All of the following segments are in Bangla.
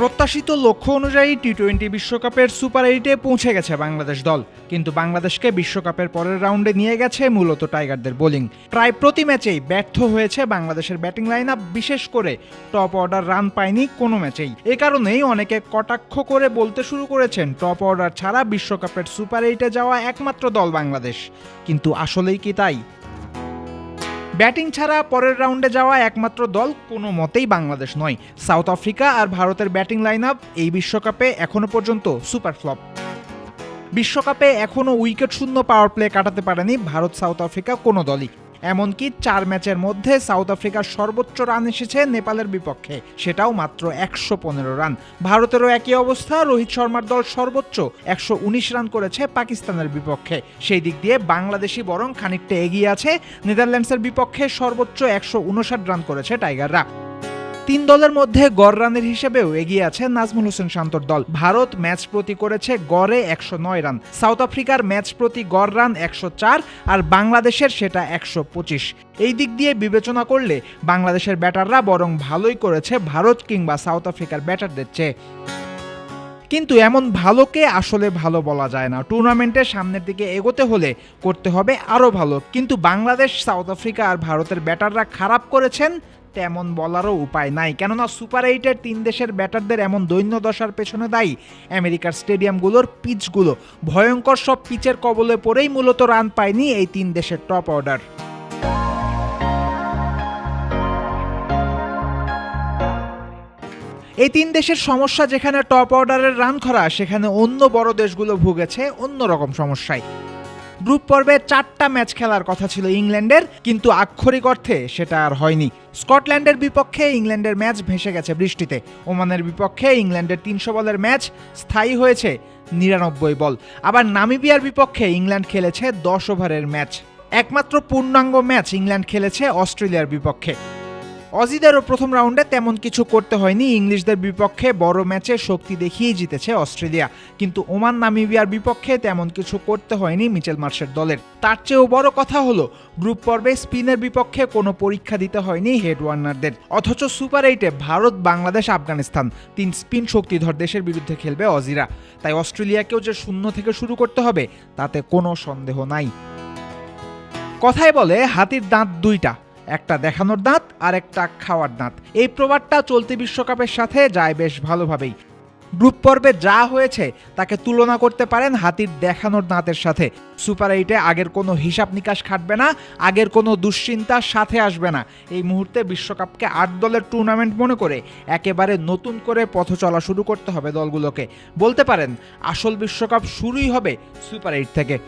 প্রত্যাশিত লক্ষ্য অনুযায়ী টি টোয়েন্টি বিশ্বকাপের সুপার এইটে পৌঁছে গেছে বাংলাদেশ দল। কিন্তু বাংলাদেশকে বিশ্বকাপের পরের রাউন্ডে নিয়ে গেছে মূলত টাইগারদের বোলিং। প্রায় প্রতি ম্যাচেই ব্যর্থ হয়েছে বাংলাদেশের ব্যাটিং লাইন আপ বিশেষ করে টপ অর্ডার রান পায়নি কোনো ম্যাচেই। এ কারণেই অনেকে কটাক্ষ করে বলতে শুরু করেছেন টপ অর্ডার ছাড়া বিশ্বকাপের সুপার এইটে যাওয়া একমাত্র দল বাংলাদেশ। কিন্তু আসলেই কি তাই? ব্যাটিং ছাড়া পরের রাউন্ডে যাওয়া একমাত্র দল কোনো মতেই বাংলাদেশ নয়। সাউথ আফ্রিকা আর ভারতের ব্যাটিং লাইন আপ এই বিশ্বকাপে এখনও পর্যন্ত সুপার ফ্লপ। বিশ্বকাপে এখনও উইকেট শূন্য পাওয়ার প্লে কাটাতে পারেনি ভারত সাউথ আফ্রিকা কোনো দলই। এমনকি চার ম্যাচের মধ্যে সাউথ আফ্রিকার সর্বোচ্চ রান এসেছে নেপালের বিপক্ষে। সেটাও মাত্র একশো পনেরো রান। ভারতেরও একই অবস্থা, রোহিত শর্মার দল সর্বোচ্চ একশো উনিশ রান করেছে পাকিস্তানের বিপক্ষে। সেই দিক দিয়ে বাংলাদেশি বরং খানিকটা এগিয়ে আছে, নেদারল্যান্ডসের বিপক্ষে সর্বোচ্চ একশো উনষাট রান করেছে টাইগাররা। তিন দলের মধ্যে গড় রানের হিসেবেও এগিয়ে আছে নাজমুল হোসেন শান্তর দল। ভারত ম্যাচ প্রতি করেছে গড়ে একশো নয় রান। সাউথ আফ্রিকার ম্যাচ প্রতি গড় রান একশো চার আর বাংলাদেশের সেটা একশো পঁচিশ। এই দিক দিয়ে বিবেচনা করলে বাংলাদেশের ব্যাটাররা বরং ভালোই করেছে ভারত কিংবা সাউথ আফ্রিকার ব্যাটারদের চেয়ে। কিন্তু এমন ভালোকে আসলে ভালো বলা যায় না। টুর্নামেন্টের সামনের দিকে এগোতে হলে করতে হবে আরও ভালো। কিন্তু বাংলাদেশ, সাউথ আফ্রিকা আর ভারতের ব্যাটাররা খারাপ করেছেন তেমন বলারও উপায় নাই। কেননা সুপার এইটের তিন দেশের ব্যাটারদের এমন দৈন্য দশার পেছনে দায়ী। আমেরিকার স্টেডিয়ামগুলোর পিচগুলো ভয়ঙ্কর সব পিচের কবলে পড়েই মূলত রান পায়নি এই তিন দেশের টপ অর্ডার। এই তিন দেশের সমস্যা যেখানে টপ অর্ডারের রান খরা, সেখানে অন্য বড় দেশগুলো ভুগেছে অন্যরকম সমস্যায়। গ্রুপ পর্বে চারটা ম্যাচ খেলার কথা ছিল ইংল্যান্ডের, কিন্তু আক্ষরিক অর্থে সেটা আর হয়নি। স্কটল্যান্ডের বিপক্ষে ইংল্যান্ডের ম্যাচ ভেসে গেছে বৃষ্টিতে। ওমানের বিপক্ষে ইংল্যান্ডের তিনশো বলের ম্যাচ স্থায়ী হয়েছে নিরানব্বই বল। আবার নামিবিয়ার বিপক্ষে ইংল্যান্ড খেলেছে দশ ওভারের ম্যাচ একমাত্র পূর্ণাঙ্গ ম্যাচ ইংল্যান্ড খেলেছে অস্ট্রেলিয়ার বিপক্ষে। অজিদেরও প্রথম রাউন্ডে তেমন কিছু করতে হয়নি। ইংলিশদের বিপক্ষে বড় ম্যাচে শক্তি দেখিয়েই জিতেছে অস্ট্রেলিয়া। কিন্তু ওমান নামিবিয়ার বিপক্ষে তেমন কিছু করতে হয়নি মিচেল মার্শের দলের। তার চেয়েও বড় কথা হলো, গ্রুপ পর্বে স্পিনের বিপক্ষে কোনো পরীক্ষা দিতে হয়নি হেড ওয়ার্নারদের। অথচ সুপার এইটে ভারত, বাংলাদেশ, আফগানিস্তান তিন স্পিন শক্তিধর দেশের বিরুদ্ধে খেলবে অজিরা। তাই অস্ট্রেলিয়াকেও যে শূন্য থেকে শুরু করতে হবে, তাতে কোনো সন্দেহ নাই। কথায় বলে, হাতির দাঁত দুইটা। একটা দেখানোর দাঁত আর একটা খাওয়ার দাঁত। এই প্রবাদটা চলতি বিশ্বকাপের সাথে যায় বেশ ভালোভাবেই। গ্রুপ পর্বে যা হয়েছে তাকে তুলনা করতে পারেন হাতির দেখানোর দাঁতের সাথে। সুপার এইটে আগের কোনো হিসাব নিকাশ খাটবে না, আগের কোনো দুশ্চিন্তার সাথে আসবে না। এই মুহূর্তে বিশ্বকাপকে আট দলের টুর্নামেন্ট মনে করে একেবারে নতুন করে পথ চলা শুরু করতে হবে দলগুলোকে। বলতে পারেন, আসল বিশ্বকাপ শুরুই হবে সুপার এইট থেকে।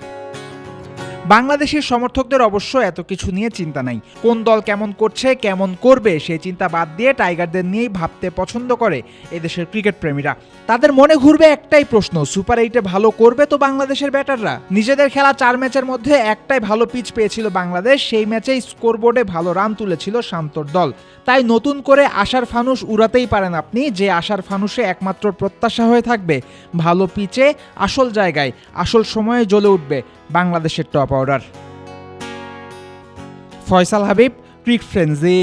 বাংলাদেশের সমর্থকদের অবশ্য এত কিছু নিয়ে চিন্তা নাই। কোন দল কেমন করছে, কেমন করবে সেই চিন্তা বাদ দিয়ে টাইগারদের নিয়েই ভাবতে পছন্দ করে এদেশের ক্রিকেট প্রেমীরা। তাদের মনে ঘুরবে একটাই প্রশ্ন, সুপার এইটে ভালো করবে তো বাংলাদেশের ব্যাটাররা? নিজেদের খেলা চার ম্যাচের মধ্যে একটাই ভালো পিচ পেয়েছিল বাংলাদেশ, সেই ম্যাচেই স্কোরবোর্ডে ভালো রান তুলেছিল শান্তর দল। তাই নতুন করে আশার ফানুস উড়াতেই পারেন আপনি, যে আশার ফানুসে একমাত্র প্রত্যাশা হয়ে থাকবে, ভালো পিচে, আসল জায়গায়, আসল সময়ে জ্বলে উঠবে। বাংলাদেশের টপ অর্ডার ফয়সাল হাবিব ক্রিক ফ্রেন্সি